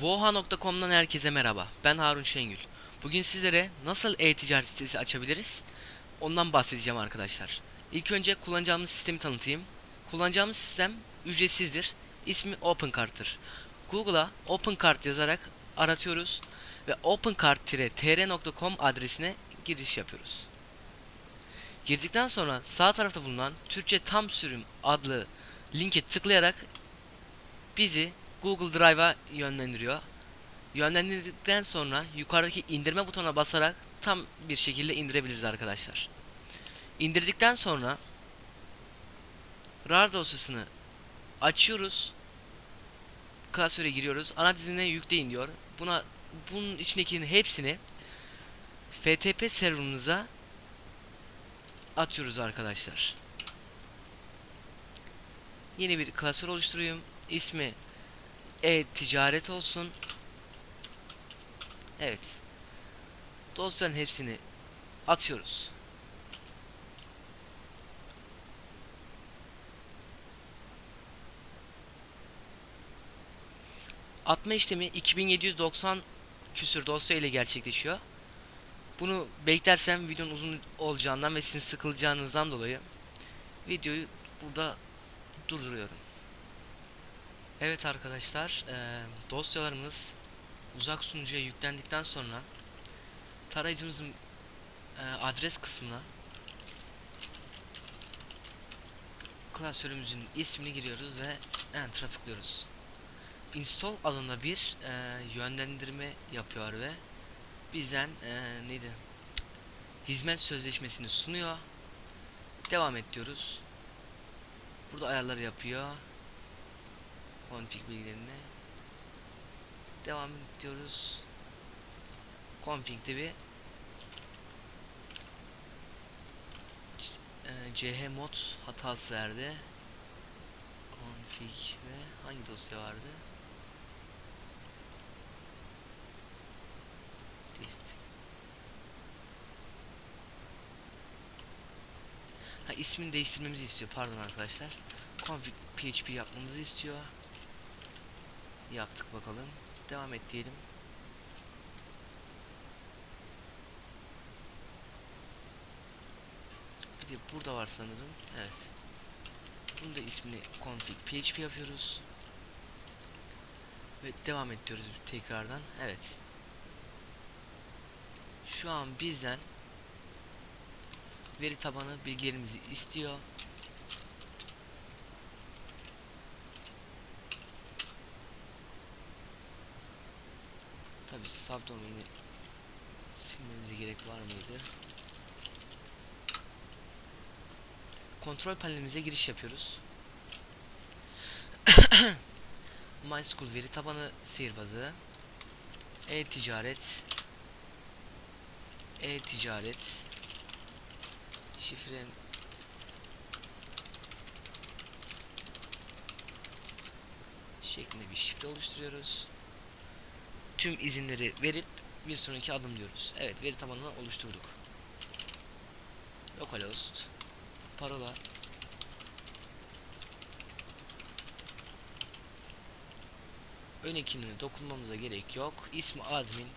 Voha.com'dan herkese merhaba. Ben Harun Şengül. Bugün sizlere nasıl e-ticaret sitesi açabiliriz? Ondan bahsedeceğim arkadaşlar. İlk önce kullanacağımız sistemi tanıtayım. Kullanacağımız sistem ücretsizdir. İsmi OpenCart'tır. Google'a OpenCart yazarak aratıyoruz ve opencart-tr.com adresine giriş yapıyoruz. Girdikten sonra sağ tarafta bulunan Türkçe tam sürüm adlı linke tıklayarak bizi Google Drive'a yönlendiriyor. Yönlendirdikten sonra yukarıdaki indirme butonuna basarak tam bir şekilde indirebiliriz arkadaşlar. İndirdikten sonra RAR dosyasını açıyoruz. Klasöre giriyoruz. Ana dizine yükleyin diyor. Buna bunun içindekinin hepsini FTP serverımıza atıyoruz arkadaşlar. Yeni bir klasör oluşturayım. İsmi e-ticaret olsun. Evet. Dosyaların hepsini atıyoruz. Atma işlemi 2790 küsür dosya ile gerçekleşiyor. Bunu beklersem videonun uzun olacağından ve sizin sıkılacağınızdan dolayı videoyu burada durduruyorum. Evet arkadaşlar, eee, dosyalarımız uzak sunucuya yüklendikten sonra tarayıcımızın eee, adres kısmına klasörümüzün ismini giriyoruz ve Enter'a tıklıyoruz. Install alanında bir eee, yönlendirme yapıyor ve bizden neydi? Hizmet sözleşmesini sunuyor. Devam et diyoruz. Burada ayarları yapıyor config bilgilerine devam ediyoruz. Config'de bir e, ch mod hatası verdi. Config ve hangi dosya vardı? Test. Ha ismini değiştirmemizi istiyor. Pardon arkadaşlar. Config php yapmamızı istiyor yaptık bakalım. Devam et diyelim. Bir de burada var sanırım. Evet. Bunun da ismini config php yapıyoruz. Ve devam et diyoruz tekrardan. Evet. Şu an bizden veri tabanı bilgilerimizi istiyor Tabi subdomain'i silmemize gerek var mıydı? Kontrol panelimize giriş yapıyoruz. MySQL veri tabanı sihirbazı e-ticaret e-ticaret şifren şeklinde bir şifre oluşturuyoruz tüm izinleri verip bir sonraki adım diyoruz. Evet veri tabanını oluşturduk. Localhost parola ön ekimine dokunmamıza gerek yok. İsmi admin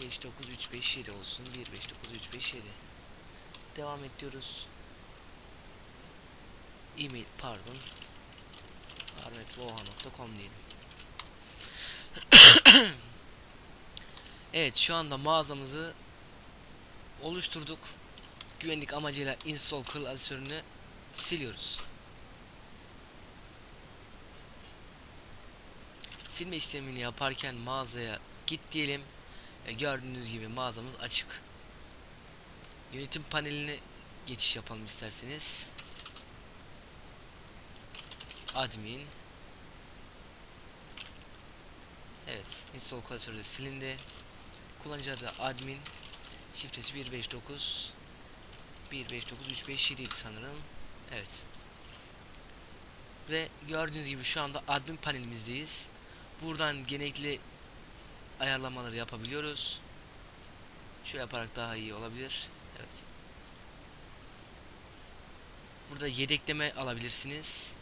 59357 olsun. 159357 Devam ediyoruz. E-mail pardon. armetvoha.com diyelim. evet şu anda mağazamızı oluşturduk. Güvenlik amacıyla install klasörünü siliyoruz. Silme işlemini yaparken mağazaya git diyelim. E, gördüğünüz gibi mağazamız açık. Yönetim paneline geçiş yapalım isterseniz. Admin Evet, install klasörü silindi. Kullanıcı adı admin. Şifresi 159 159 sanırım. Evet. Ve gördüğünüz gibi şu anda admin panelimizdeyiz. Buradan genellikle ayarlamaları yapabiliyoruz. Şöyle yaparak daha iyi olabilir. Evet. Burada yedekleme alabilirsiniz.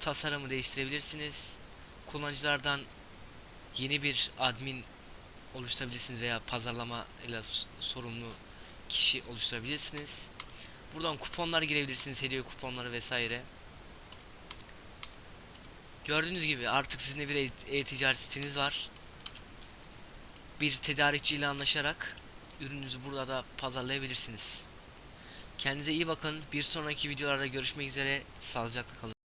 Tasarımı değiştirebilirsiniz. Kullanıcılardan yeni bir admin oluşturabilirsiniz veya pazarlama ile sorumlu kişi oluşturabilirsiniz. Buradan kuponlar girebilirsiniz, hediye kuponları vesaire. Gördüğünüz gibi artık sizin de bir e- e-ticaret siteniz var. Bir tedarikçi ile anlaşarak ürününüzü burada da pazarlayabilirsiniz. Kendinize iyi bakın. Bir sonraki videolarda görüşmek üzere. Sağlıcakla kalın.